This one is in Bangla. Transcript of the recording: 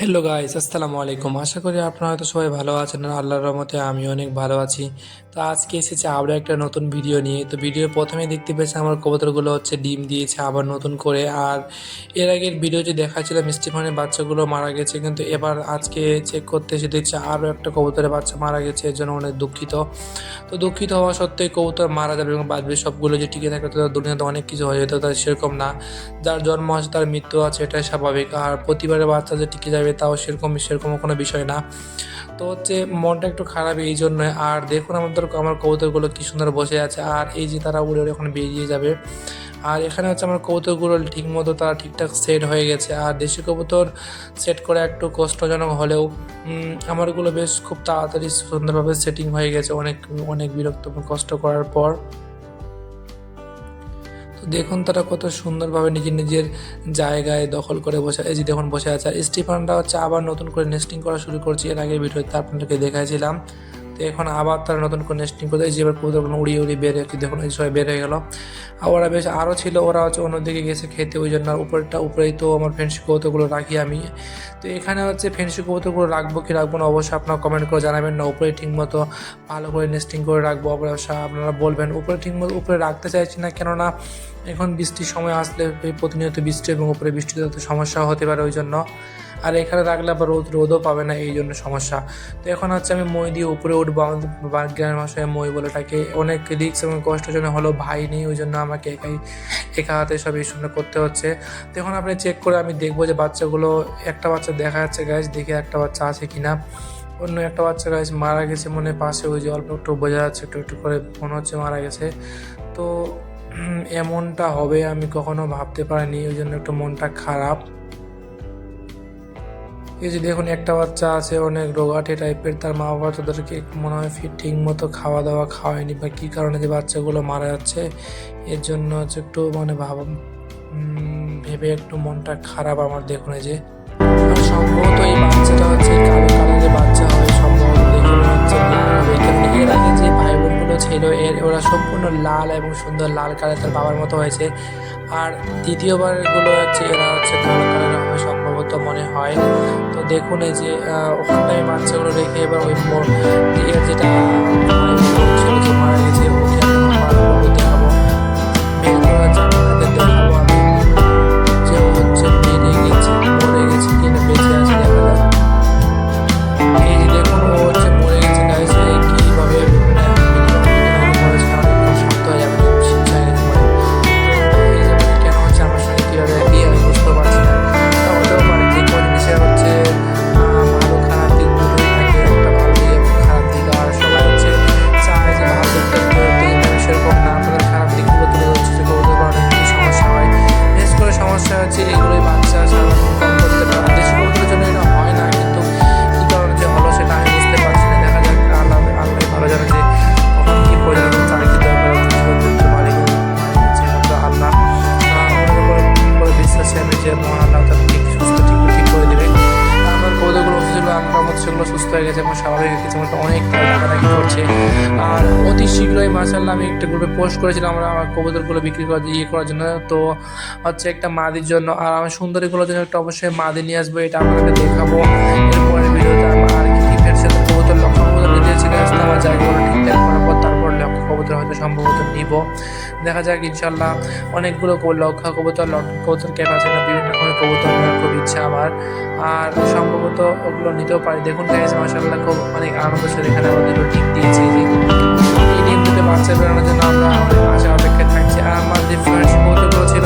হ্যালো গাইস আসসালামু আলাইকুম। আশা করি আপনারা হয়তো সবাই ভালো আছেন আল্লাহর রহমতে আমি অনেক ভালো আছি। তো আজকে এসেছে আবার একটা নতুন ভিডিও নিয়ে। তো ভিডিও প্রথমে দেখতে পেয়েছি আমার কবুতরগুলো হচ্ছে ডিম দিয়েছে আবার নতুন করে। আর এর আগের ভিডিওটি দেখাচ্ছিল স্টিফানের বাচ্চাগুলো মারা গেছে, কিন্তু এবার আজকে চেক করতে এসে দেখছি আরও একটা কবুতরের বাচ্চা মারা গেছে, এর জন্য অনেক দুঃখিত। তো দুঃখিত হওয়া সত্ত্বেও কবুতর মারা যাবে এবং বাদবে সবগুলো যে টিকে থাকে তো দুনিয়াতে অনেক কিছু হয়ে যেত তার সেরকম না। যার জন্ম আছে তার মৃত্যু আছে, এটাই স্বাভাবিক। আর প্রতিবারের বাচ্চা যে টিকে যাবে তাও সেরকম সেরকম কোনো বিষয় না। তো হচ্ছে মনটা একটু খারাপ এই জন্য। আর দেখুন আমাদের, আমার কবুতরগুলো কি সুন্দর বসে আছে। আর এই যে তারা উড়ে উড়ে এখন বেরিয়ে যাবে। আর এখানে হচ্ছে আমার কবুতরগুলো ঠিক মতো তারা ঠিকঠাক সেট হয়ে গেছে। আর দেশি কবুতর সেট করা একটু কষ্টজনক হলেও আমারগুলো বেশ খুব তাড়াতাড়ি সুন্দরভাবে সেটিং হয়ে গেছে। অনেক অনেক বিরক্ত কষ্ট করার পর। তো দেখুন তারা কত সুন্দরভাবে নিজের নিজের জায়গায় দখল করে বসে এই যে দেখুন বসে আছে। আর স্টিফানরা হচ্ছে আবার নতুন করে নেস্টিং করা শুরু করছে। এর আগের ভিডিওতে আপনাদেরকে দেখাইছিলাম। তো এখন আবার তারা নতুন করে নেস্টিং করে এই যে এবার কবুতরগুলো উড়িয়ে উড়িয়ে বেড়ে দেখুন এই সবাই বেড়ে গেল। ওরা বেশ আরও ছিল, ওরা হচ্ছে অন্যদিকে গেছে খেতে, ওই জন্য আর উপরেরটা উপরেই তো আমার ফেন্সি কবুতরগুলো রাখি আমি। তো এখানে হচ্ছে ফেন্সি কবুতরগুলো রাখব কি রাখব না, অবশ্যই আপনারা কমেন্ট করে জানাবেন না, উপরে ঠিক মতো ভালো করে নেস্টিং করে রাখব, অবশ্যই আপনারা বলবেন। উপরে ঠিক মতো উপরে রাখতে চাইছি না, কেননা এখন বৃষ্টির সময় আসলে প্রতিনিয়ত বৃষ্টি এবং উপরে বৃষ্টিতে সমস্যা হতে পারে ওই জন্য। আর এখানে রাখলে আবার রোদ, রোদও পাবে না, এই জন্য সমস্যা। তো এখন হচ্ছে আমি মই দিয়ে উপরে উঠবো, আমাদের গ্রামের ভাষায় মই বলে থাকে অনেক রিক্স এবং কষ্টের জন্য হলো ভাই নেই, ওই জন্য আমাকে একাই, একা হাতে সব এই সুন্দর করতে হচ্ছে। তো এখন আপনি চেক করে আমি দেখব যে বাচ্চাগুলো, একটা বাচ্চা দেখা যাচ্ছে গাছ দেখে একটা বাচ্চা আছে কিনা। অন্য একটা বাচ্চা গাছ মারা গেছে মনে পাশে, ওই যে অল্প একটু বোঝা যাচ্ছে, একটু একটু করে মনে হচ্ছে, মারা গেছে। তো এমনটা হবে আমি কখনো ভাবতে পারিনি, ওই জন্য একটু মনটা খারাপ। এই যে দেখুন, একটা বাচ্চা আছে, অনেক রোগাটে টাইপের। তার মা বাবা তাদেরকে মনে হয় ঠিক মতো খাওয়া দাওয়া খাওয়ায়নি বা কী কারণে যে বাচ্চাগুলো মারা যাচ্ছে। এর জন্য হচ্ছে একটু মানে ভাব ভেবে একটু মনটা খারাপ আমার দেখুন এই যে। সম্ভবত এই বাচ্চাটা হচ্ছে কালো বাচ্চা হয় যে ভাই বোনগুলো ছিল, এর ওরা সম্পূর্ণ লাল এবং সুন্দর লাল কালার তার বাবার মতো হয়েছে। আর দ্বিতীয়বারগুলো হচ্ছে এরা হচ্ছে কালো কালার হবে, সম্ভবত মনে হয়। দেখুন এই যে ওখানটায় বাচ্চাগুলো রেখে এবার ওই দিয়ে যেটা ছিল যে মারা গেছে ওকে দেখাবো। সেগুলো সুস্থ হয়ে গেছে এবং স্বাভাবিক কিছু মতো অনেক টাকাটাকি করছে। আর অতি শীঘ্রই মাসাল্লাহ আমি একটা গ্রুপে পোস্ট করেছিলাম আমরা আমার কবুতরগুলো বিক্রি করার ইয়ে করার জন্য। তো হচ্ছে একটা মাদির জন্য। আর আমার সুন্দরীগুলোর জন্য একটা অবশ্যই মাদি নিয়ে আসব, এটা আপনাদের দেখাবো। এরপরে ভিডিওতে আমার আর কি ফের ফেরছে কবুতর লক্ষ্য কবুতর নিতে গেছে আমার জায়গাগুলো কবুতর হয়তো সম্ভবত নিব দেখা যাক ইনশাল্লাহ অনেকগুলো লক্ষ্য কবুতর লক্ষ্য কবুতর ক্যাপ আছে না বিভিন্ন রকমের কবুতর নেওয়ার খুব ইচ্ছা আমার। আর সম্ভবত ওগুলো নিতেও পারি। দেখুন গাইজ মাসাল্লাহ খুব অনেক আনন্দ সাথে এখানে আমাদের ঠিক দিয়েছে। যে এই দুটো বাচ্চা বেরোনোর জন্য আমরা আশা অপেক্ষায় থাকছি। আর আমার যে ফ্রেন্ডস কবুতরগুলো ছিল